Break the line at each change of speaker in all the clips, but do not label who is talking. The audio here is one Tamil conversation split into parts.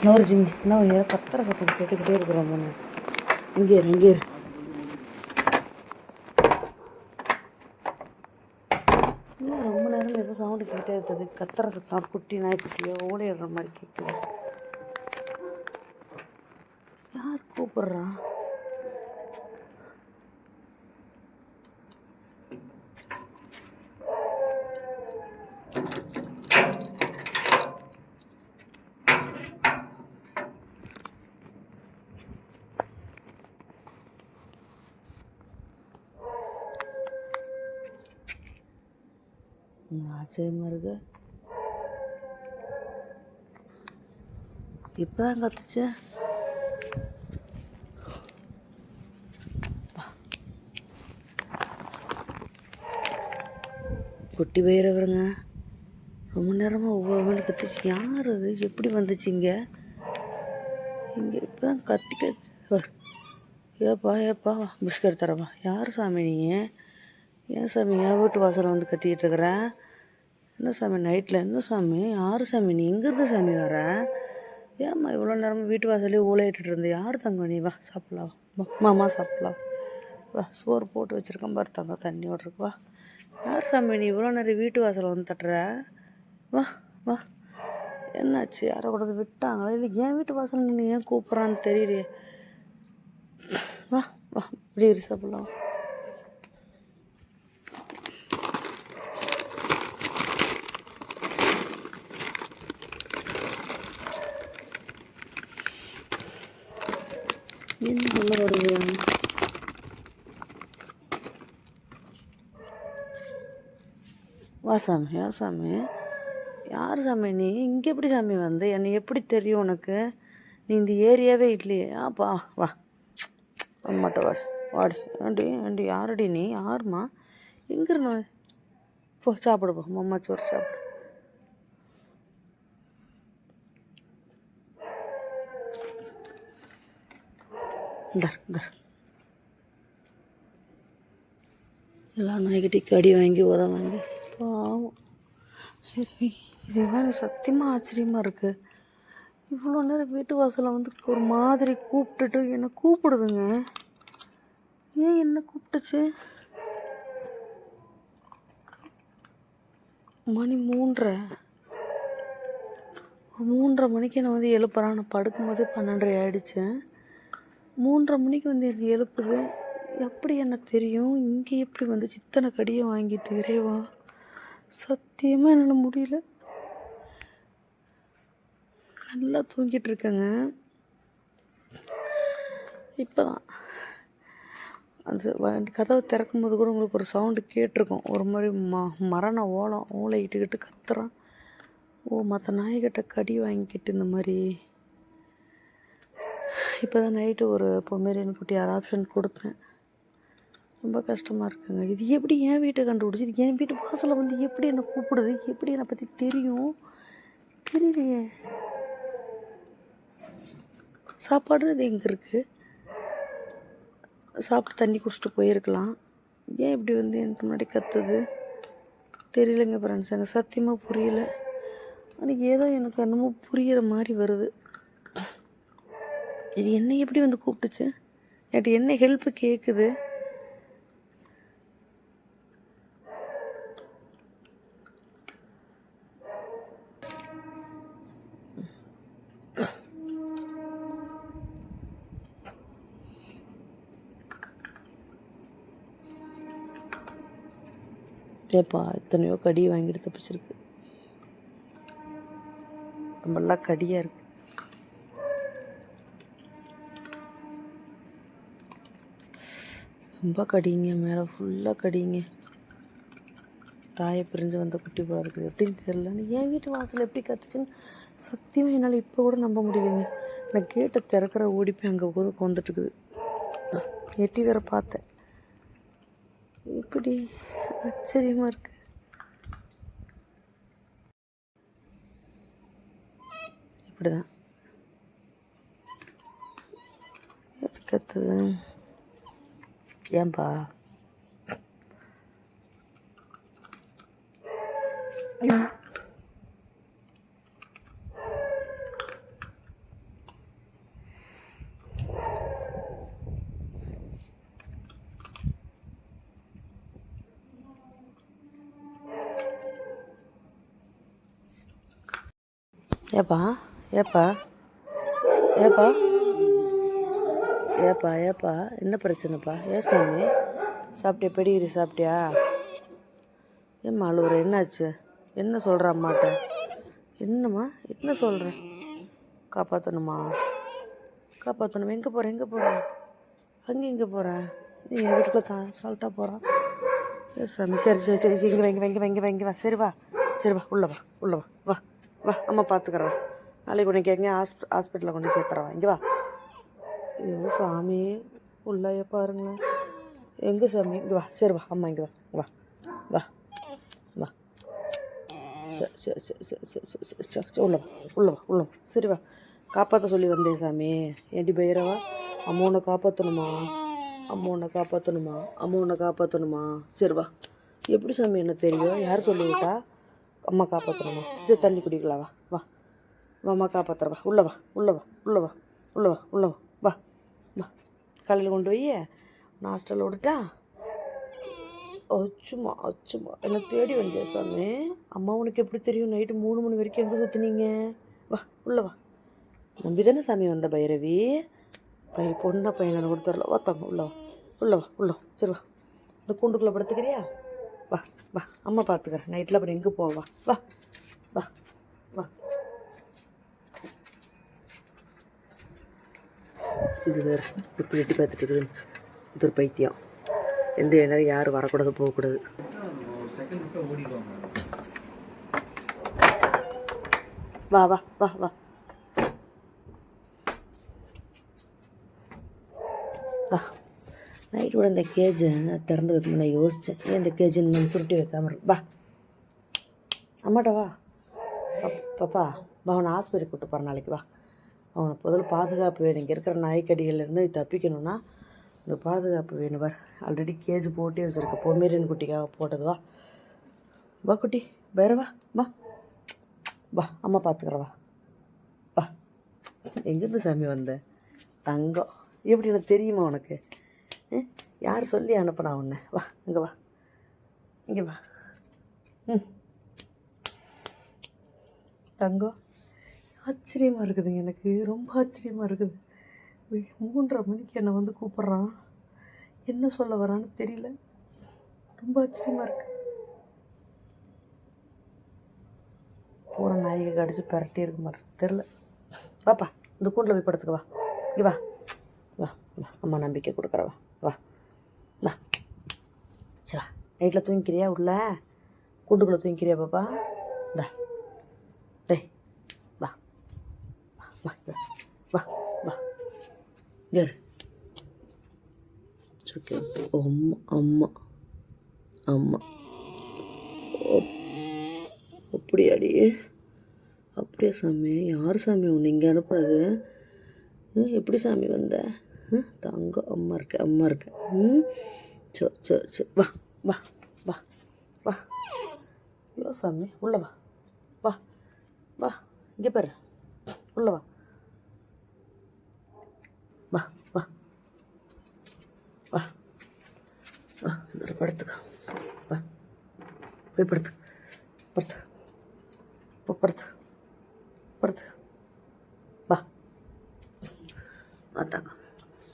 இன்னொரு ஜிம் இன்னும் கத்துற சத்தம் கேட்டுக்கிட்டே இருக்கிறோம் பொண்ணு இங்கே இரு இங்கே இரு இன்னும் ரொம்ப நேரம் ஏதோ சவுண்டு கேட்டே இருக்குது கத்துற சத்தம் குட்டி நாய்க்குட்டியோ ஓடிடுற மாதிரி கேட்குது யார் கூப்பிட்றான் ஆச்சரியமாக இருக்கு. இப்பதான் கத்துச்சு குட்டி பயிரவருங்க ரொம்ப நேரமாக ஒவ்வொரு மணி கத்துச்சு. யார் அது? எப்படி வந்துச்சு இங்கே? இங்கே இப்போ தான் கத்தி. கத்து ஏப்பா ஏப்பா பிஸ்கட் தரவா. யார் சாமி நீ? ஏன் சாமி? என் வீட்டு வாசலில் வந்து கத்திக்கிட்டு இருக்கிறேன். என்ன சாமி நைட்டில் என்ன சாமி? யார் சாமி நீ? எங்கேருந்து சாமி வர? ஏம்மா இவ்வளோ நேரமாக வீட்டு வாசலே ஊழையிட்டு இருந்த? யார் தங்க நீ? வா சாப்பிடலாம். வா மாமா சாப்பிடலாம். வா சோறு போட்டு வச்சுருக்கேன் பாரு தங்க தண்ணி விட்ருக்கு வா. யார் சாமி நீ? இவ்வளோ நேரம் வீட்டு வாசலில் வந்து தட்டுற? வா வா. என்னாச்சு? யாரை கூட விட்டாங்களா? இல்லை ஏன் வீட்டு வாசல் நீ ஏன் கூப்பிட்றான்னு தெரியலையே. வா வா. இப்படி இரு சாப்பிடலாம். என்ன சொல்ல வருது வா சாமி வா சாமி. யார் சாமி நீ? இங்கே எப்படி சாமி வந்து? என்னை எப்படி தெரியும் உனக்கு? நீ இந்த ஏரியாவே இல்லையே. ஆப்பா வா. அம்மாட்ட வாடி வாடி. ஏண்டி ஏண்டி யாரடி நீ? யாரும்மா? எங்கிருந்து வ- போ சாப்பிடு போ. அம்மா சோறு சாப்பிடு. எல்லா நாய்கிட்டையும் கடி வாங்கி உத வாங்கி. பாவம். இது வேறு சத்தியமாக ஆச்சரியமாக இருக்குது இவ்வளோ நேரம் வீட்டு வாசலில் வந்து ஒரு மாதிரி கூப்பிட்டுட்டு என்னை கூப்பிடுதுங்க? ஏன் என்ன கூப்பிட்டுச்சு? மணி மூன்றரை. மூன்றரை மணிக்கு என்னை வந்து எழுப்புறான் நான் படுக்கும்போதே பன்னெண்டரை ஆயிடுச்சு. மூன்றரை மணிக்கு வந்து என்னை எழுப்புது. எப்படி என்ன தெரியும்? இங்கே எப்படி வந்து சித்தனை கடியை வாங்கிட்டு இறைவா? சத்தியமாக என்னால் முடியல. நல்லா தூங்கிட்டு இருக்கேங்க. இப்போ தான் அந்த வ- கதவை திறக்கும்போது கூட உங்களுக்கு ஒரு சவுண்டு கேட்டிருக்கும். ஒரு மாதிரி ம மரண ஓலம் ஓலையிட்டுக்கிட்டு கத்துறான். ஓ மற்ற நாய்கிட்ட கடி வாங்கிக்கிட்டு இந்த மாதிரி. இப்போ தான் நைட்டு ஒரு பொம்மேரியன் குட்டி ஆப்ஷன் கொடுத்தேன். ரொம்ப கஷ்டமாக இருக்குங்க. இது எப்படி என் வீட்டை கண்டுபிடிச்சி இது என் வீட்டு வாசலில் வந்து எப்படி என்னை கூப்பிடுது எப்படி என்னை பற்றி தெரியும்? தெரியலையே. சாப்பாடு இது எங்கே இருக்குது சாப்பிட்டு தண்ணி குடிச்சிட்டு போயிருக்கலாம். ஏன் இப்படி வந்து எனக்கு முன்னாடி கத்துது? தெரியலைங்க ஃப்ரெண்ட்ஸ் எனக்கு சத்தியமாக புரியல. ஆனால் ஏதோ எனக்கு என்னமோ புரியிற மாதிரி வருது. இது என்ன எப்படி வந்து கூப்பிட்டுச்சு? என்கிட்ட என்ன ஹெல்ப்பு கேட்குது ஏப்பா எத்தனையோ கடி வாங்கிட்டு தப்பிச்சிருக்கு ரொம்பலாம் கடியாக இருக்கு. ரொம்ப கடிங்க மேலே ஃபுல்லாக கடிங்க. தாயை பிரிஞ்சு வந்த குட்டி போல இருக்குது. எப்படின்னு தெரியல. என் வீட்டு வாசல் எப்படி கத்துச்சுன்னு சத்தியமாக என்னால் இப்போ கூட நம்ப முடியலைங்க. நான் கேட்டை திறக்கிற ஓடி அங்கே ஊருக்கு வந்துட்டு இருக்குது எட்டி வேற பார்த்தேன். இப்படி ஆச்சரியமாக இருக்கு. இப்படிதான். எப்படி கத்துது? Ya, Mbak. Ya, Pak. Ya, Pak. Ya, Pak. ஏப்பா ஏப்பா என்ன பிரச்சனைப்பா? ஏ சாமி சாப்பிட்டியா? பெடிகிரி சாப்பிட்டியா? ஏம்மா அழுவுற? என்னாச்சு? என்ன சொல்கிற அம்மாட்ட? என்னம்மா என்ன சொல்கிறேன் காப்பாற்றணுமா காப்பாற்றணும் எங்கே போகிறேன் எங்கே போகிறேன் அங்கே இங்கே போகிறேன் நீ என் வீட்டுக்குள்ளே தான் சால்ட்டாக போகிறான் ஏ சாமி சரி சரி சரி இங்கே வைங்க வைங்க வைங்க வைங்க வா. சரி வா சரி வா உள்ளே வா உள்ளே வா. வா வா அம்மா பார்த்துக்குறேன் நாளைக்கு உனக்கு எங்கேயும் ஹாஸ்பி ஹாஸ்பிட்டலில் கொண்டு சேர்த்துறவா. இங்கே வா. ஐயோ சாமி உள்ளாய பாருங்களேன் எங்கே சாமி இங்கே வா சரி வா அம்மா இங்கே வா வா வா வா உள்ள வா உள்ள வா உள்ள சரி வா காப்பாற்ற சொல்லி வந்தேன் சாமி ஏண்டி பைரவா அம்மோனை காப்பாற்றணுமா அம்மோனை காப்பாற்றணுமா அம்மோனை காப்பாற்றணுமா சரி வா எப்படி சாமி என்ன தெரியும் யார் சொல்லிவிட்டா அம்மா காப்பாற்றணுமா சரி தண்ணி குடிக்கலாம் வா வா அம்மா காப்பாற்றுறவா உள்ளவா உள்ளவா உள்ளவா உள்ளவா உள்ளவா காலையில் கொண்டு போய் நான் ஹாஸ்டலில் விட்டுட்டா அச்சுமா அச்சுமா என்னை தேடி வந்தியா சாமி? அம்மா உனக்கு எப்படி தெரியும்? நைட்டு மூணு மணி வரைக்கும் எங்கே சுற்றுனீங்க வா உள்ள வா. நம்பி தானே சாமி வந்த பைரவி? பையன் பொண்ணை பையனை கொடுத்துடல வா தங்க உள்ள வா. உள்ள வா உள்ள வா. சரி வா. இந்த கூண்டுக்குள்ளே படுத்துக்கிறியா? வா வா. அம்மா பார்த்துக்கிறேன் நைட்டில் அப்புறம் எங்கே போவா? வா வா வா. இது வேறு. இப்படி எட்டி பார்த்துட்டு இருக்குது. இது ஒரு பைத்தியம். எந்த நேரம் யாரும் வரக்கூடாது போகக்கூடாது. வா வா வா வா. வா. நைட் கூட இந்த கேஜை திறந்து வைக்கணும் நான் யோசித்தேன் ஏன் இந்த கேஜ் இன்னும் சுருட்டி வைக்காம வா. அம்மாட்ட வா. பப்- பாப்பா வா அவனை ஆஸ்பத்திரி கூட்டு போகிற நாளைக்கு வா. அவனுக்கு முதல் பாதுகாப்பு வேணும். இங்கே இருக்கிற நாய்க்கடிகள்லேருந்து தப்பிக்கணும்னா இந்த பாதுகாப்பு வேணும் வா ஆல்ரெடி கேஜ் போட்டே வச்சுருக்க. பொம்மேரியன் குட்டிக்காக போட்டது வா. வா குட்டி வேறவா வா. வா. வா அம்மா பார்த்துக்குறவா வா. எங்கேருந்து சாமி வந்த? தங்கம். எப்படி எனக்கு தெரியுமா உனக்கு? ம்? யார் சொல்லி அனுப்பினா உன்னை? வா இங்கே வா. இங்கே வா. ம். தங்கம். ஆச்சரியமாக இருக்குதுங்க எனக்கு. ரொம்ப ஆச்சரியமாக இருக்குது. மூன்றரை மணிக்கு என்னை வந்து கூப்பிட்றான். என்ன சொல்ல வரான்னு தெரியல. ரொம்ப ஆச்சரியமாக இருக்கு. பூரா நாய்க்கு கடிச்சு பரட்டி இருக்க மாதிரி தெரில வாப்பா இந்த கூண்டில் போய் படுத்துக்க வா. இங்கே வா. வா வா அம்மா நம்பிக்கை கொடுக்குறவா வா வா. வா. சரி வா. நைட்டில் தூங்கிக்கிறியா உள்ள? கூண்டுக்குள்ளே தூங்கிக்கிறியா பாப்பா? இந்தா டேய் வா வா வா வா. இங்கே ஓகே அம்மா அம்மா அம்மா. அப்படியாடி? அப்படியா சாமி? யார் சாமி உன்னை இங்கே அனுப்புனது? ம், எப்படி சாமி வந்த? ம், தங்கம் அம்மா இருக்க அம்மா இருக்க. ம்? சரி சரி சரி வா வா வா வா. ஐயோ சாமி உள்ள வா. வா வா இங்கே பாரு. உள்ள வா. வா வா. வா. வா இந்த படுத்துக்க. வா. போய் படுத்து படுத்துக்க. போ படுத்துக்க. படுத்துக்க. வா. பார்த்தாக்க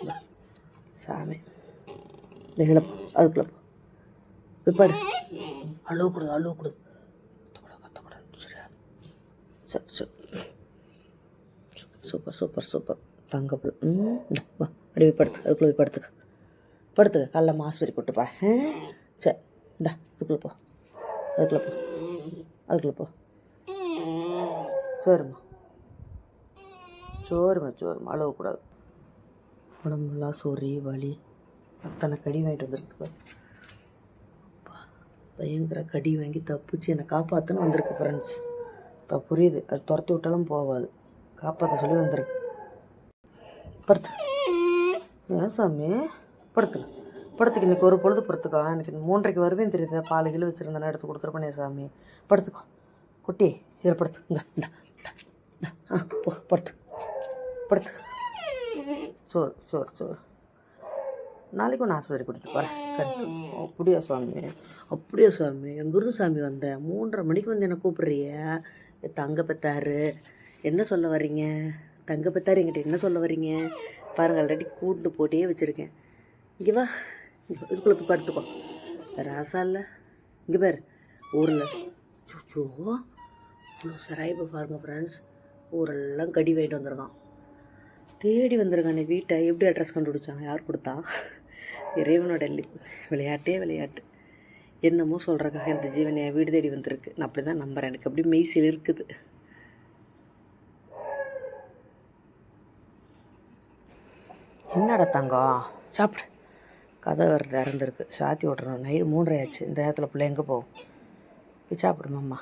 வா. சாமி. இதில் அதுக்குள்ள அதுக்குள்ளே போய் படு அழுவக்கூடாது அழுவக்கூடாது கத்தக்கூடாது கத்தக்கூடாது சரியா? சரி சரி. Super super super. தங்க ம் வா. அப்படியே போய் படுத்துக்க அதுக்குள்ளே போய் படுத்துக்க. படுத்துக்க. காலைல மாஸ்பரி போட்டு பா சரி இந்தா அதுக்குள்ளே போ. அதுக்குள்ளே போ. அதுக்குள்ளே போ. சரிம்மா சோறுமா சோறுமா. கூடாது உடம்புலாம் சொறி வலி. அத்தனை கடி வாங்கிட்டு வந்திருக்கு பயங்கர கடி வாங்கி தப்பிச்சு என்னை காப்பாற்றுன்னு வந்திருக்கு ஃப்ரெண்ட்ஸ் இப்போ புரியுது. அது துரத்தி விட்டாலும் போகாது காப்பாற்ற சொல்லி வந்திருக்கு. படுத்து. ஏன் சாமி? படுத்துக்க படுத்துக்கு இன்னைக்கு ஒரு பொழுது படுத்துக்கோ எனக்கு மூன்றரைக்கு வருவேன் தெரியுது? பால் கிலோ வச்சுருந்தேன் எடுத்து கொடுத்துருப்பேனே சாமி? படுத்துக்கோ. குட்டி இதில் படுத்து. இந்த ஆ போ படுத்து. படுத்து. சோறு சோறு சோறு. நாளைக்கு ஒன்று ஆஸ்பத்திரி கூட்டிகிட்டு போகிறேன் அப்படியா சாமி? அப்படியா சாமி? எங்கூருந்து சாமி வந்தேன். மூன்றரை மணிக்கு வந்து என்னை கூப்பிட்றிய? தங்க பெத்தாரு. என்ன சொல்ல வர்றீங்க? தங்க பத்தார் என்கிட்ட என்ன சொல்ல வர்றீங்க? பாருங்கள் ஆல்ரெடி கூண்டு போட்டே வச்சுருக்கேன். இங்கே வா. இதுக்குள்ளே போய் படுத்துக்கோ. ராசா இல்லை. இங்கே பேர் ஊரில். சோ இவ்வளோ சராய்ப்பு பாருங்க ஃப்ரெண்ட்ஸ் ஊரெல்லாம் கடி வாங்கிட்டு வந்திருக்கான். தேடி வந்திருக்கானே வீட்டை. எப்படி அட்ரஸ் கண்டுபிடிச்சான்? யார் கொடுத்தா? இறைவனோட விளையாட்டே விளையாட்டு. என்னமோ சொல்கிறக்காக இந்த ஜீவன் என் வீடு தேடி வந்திருக்கு. நான் அப்படி தான் நம்புகிறேன் எனக்கு அப்படி மெய்சில் இருக்குது என்னடா தங்கம் சாப்பிடு. கதை வேறு திறந்துருக்கு. சாத்தி விட்றோம் நைட்டு மூன்றரை ஆச்சு இந்த நேரத்தில் பிள்ளை எங்கே போகும்? இப்போ சாப்பிடுமாம்மா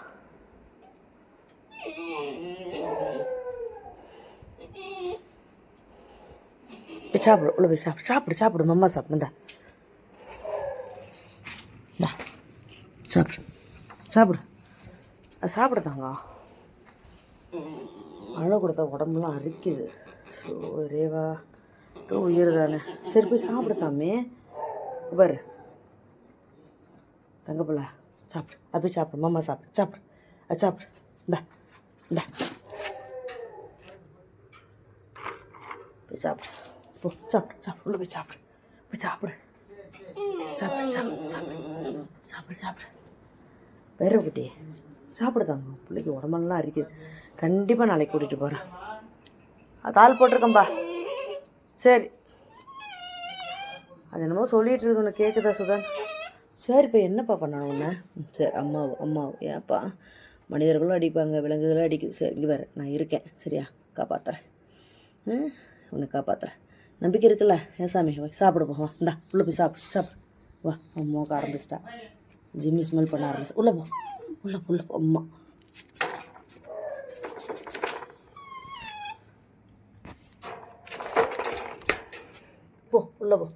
இப்போ சாப்பிடு. உள்ள போய் சாப்பிடு. சாப்பிடு சாப்பிடு. மம்மா சாப்பிடு. இந்தா. சாப்பிடு. சாப்பிடு. அது சாப்பிடு தாங்க. அழை கொடுத்தா உடம்புலாம் அரிக்குது. ஸோ ரேவா உயிர் தானே சரி போய் சாப்பிடுதாமே பாரு தங்கப்பிள்ள சாப்பிடு. அப்படி சாப்பிடு. மாமா சாப்பிடு. சாப்பிடு. அது சாப்பிடு. இந்தா. இந்தா. போய் சாப்பிடு. போ. சாப்பிடு. சாப்பிடு. உள்ள போய் சாப்பிடு. போய் சாப்பிடு. சாப்பிடு சாப்பிடு சாப்பிடு. சாப்பிடு சாப்பிடு. வேற குட்டி. சாப்பிடுதாங்க பிள்ளைக்கு உடம்பெல்லாம் அரிக்குது. கண்டிப்பாக நாளைக்கு கூட்டிகிட்டு போகிறேன் தாள் போட்டிருக்கேன்பா. சரி. அது என்னமோ சொல்லிட்டு இருக்கு உனக்கு கேட்குதா சுதா? சரி இப்போ என்னப்பா பண்ணணும் உன்னை? சரி அம்மாவு அம்மாவும் ஏன்ப்பா மனிதர்களும் அடிப்பாங்க விலங்குகளும் அடிக்குது. சரி இங்கே வேறு நான் இருக்கேன். சரியா? காப்பாற்றுறேன் ம் உன்னை காப்பாற்றுறேன் நம்பிக்கை இருக்குல்ல? ஏன் சாமி வா சாப்பிடு போ வா. இந்தா உள்ளே போய் சாப்பிடு சாப்பிடு. வா அம்மாவுக்கு ஆரம்பிச்சிட்டா ஜிம்மி ஸ்மெல் பண்ண ஆரம்பிச்சு. உள்ளே போ உள்ளே உள்ளே போ அம்மா போ உள்ளே போ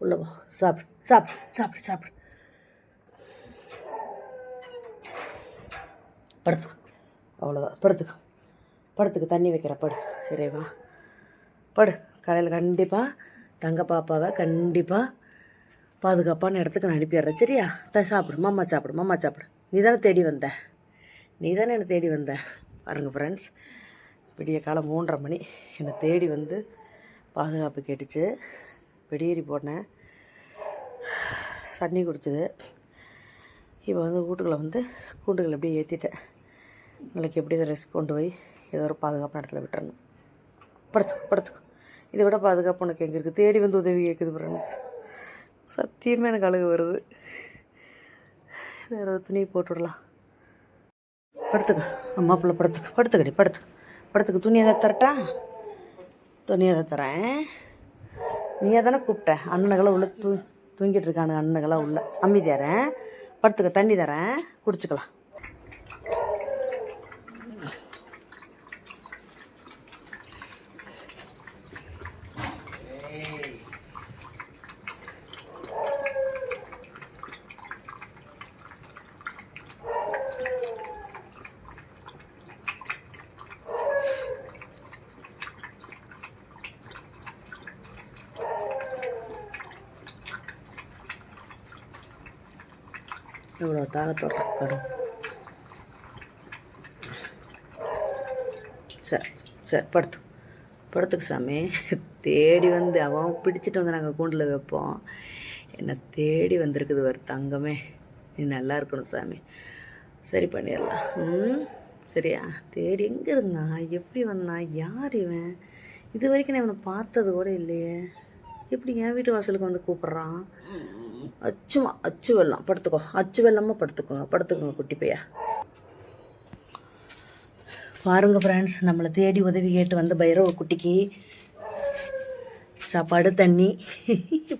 உள்ளே போ சாப்பிடு சாப்பிடு சாப்பிடு சாப்பிடு. படுத்துக்கோ. அவ்வளோதான் படுத்துக்கோ. படுத்துக்க தண்ணி வைக்கிற படு. இறைவா. படு. காலையில் கண்டிப்பாக தங்க பாப்பாவை கண்டிப்பாக பாதுகாப்பான இடத்துக்கு நான் அனுப்பிடுறேன் சரியா? த சாப்பிடு. மாமா சாப்பிடு மாமா சாப்பிடு. நீ தானே தேடி வந்த? நீ தானே என்னை தேடி வந்த? பாருங்கள் ஃப்ரெண்ட்ஸ் விடிய காலம் மூன்றரை மணி. என்னை தேடி வந்து பாதுகாப்பு கேட்டுச்சு. வெடியேறி போனேன். சன்னி குடிச்சது. இப்போ வந்து வீட்டுக்குள்ளே வந்து கூண்டுகள் அப்படியே ஏற்றிட்டேன் நாளைக்கு எப்படி இதை ரெஸ்ட் கொண்டு போய் ஏதோ ஒரு பாதுகாப்பான இடத்துல விட்டுறணும். படுத்துக்கோ படுத்துக்கோ. இதை விட பாதுகாப்பு உனக்கு எங்கே இருக்குது தேடி வந்து உதவி கேட்குது ஃப்ரெண்ட்ஸ் சத்தியமாக எனக்கு அழுகு வருது. வேறு ஒரு துணி போட்டு விடலாம். படுத்துக்க. அம்மா பிள்ளை படுத்துக்க. படுத்துக்கடி படுத்துக்க. படுத்துக்க. துணி எதாவது தரட்டா? துணி எதாவது தரேன். நீயே தானே கூப்பிட்ட? அண்ணனுக்கெல்லாம் உள்ள தூ தூங்கிட்டு இருக்கானுங்க அண்ணனுக்கெல்லாம் உள்ள. அம்மி தரேன் படுத்துக்க தண்ணி தரேன். குடிச்சுக்கலாம். எவ்வளோ தாகத்தோட பாருங்க சரி சரி படுத்து படுத்துக்கு சாமி தேடி வந்து அவன் பிடிச்சிட்டு வந்து நாங்கள் கூண்டில் வைப்போம். என்னை தேடி வந்திருக்குது ஒரு தங்கமே. நீ நல்லா இருக்கணும் சாமி. சரி பண்ணிடலாம். ம் சரியா? தேடி எங்கே இருந்தான் எப்படி வந்தான் யார் இவன்? இது வரைக்கும் நான் இவனை பார்த்தது கூட இல்லையே. எப்படி என் வீட்டு வாசலுக்கு வந்து கூப்பிட்றான்? அச்சுமா அச்சு வெள்ளம். படுத்துக்கோ. அச்சு வெள்ளமாக படுத்துக்கோங்க. படுத்துக்கோங்க குட்டி பையா. பாருங்க ஃப்ரெண்ட்ஸ் நம்மளை தேடி உதவி கேட்டு வந்த பைரவ குட்டிக்கு சாப்பாடு தண்ணி.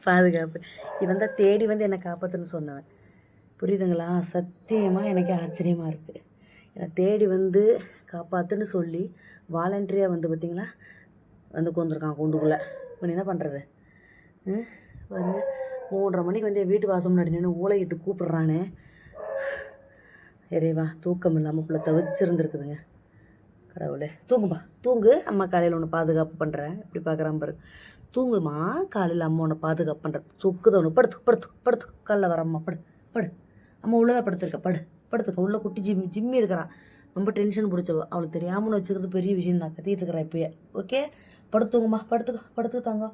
பாதுகாப்பு. இவன் தான் தேடி வந்து என்னை காப்பாற்றுன்னு சொன்னவன். புரியுதுங்களா? சத்தியமாக எனக்கு ஆச்சரியமாக இருக்குது என்னை தேடி வந்து காப்பாற்றுன்னு சொல்லி வாலண்டரியாக வந்து பார்த்திங்களா வந்து உட்காந்துருக்கான் கூண்டுக்குள்ளே. இப்போ என்ன பண்ணுறது பாருங்கள் மூன்றரை மணிக்கு வந்து வீட்டு வாசம் முன்னாடி நின்று ஊழையிட்டு கூப்பிட்றானே. இறைவா தூக்கம் இல்லாமல் பிள்ளை தவிச்சிருந்துருக்குதுங்க. கடவுளே தூங்குப்பா தூங்கு. அம்மா காலையில் உன்னை பாதுகாப்பு பண்ணுறேன் இப்படி பார்க்குறான் பாரு. தூங்குமா? காலையில் அம்மா உன்னை பாதுகாப்பு பண்ணுறேன் சுக்குது ஒன்று படுத்து படுத்து படுத்து காலைல வரம்மா படு படு. அம்மா உள்ளதாக படுத்துருக்க. படு படுத்துக்க. உள்ள குட்டி ஜிம்மி ஜிம்மி இருக்கிறான் ரொம்ப டென்ஷன் பிடிச்சவ. அவளுக்கு தெரியாமல் வச்சுக்கிறது பெரிய விஷயம் தான் கத்திட்டு இருக்கிறா இப்பயே. ஓகே படுத்துங்கம்மா படுத்துக்க. படுத்து தாங்க.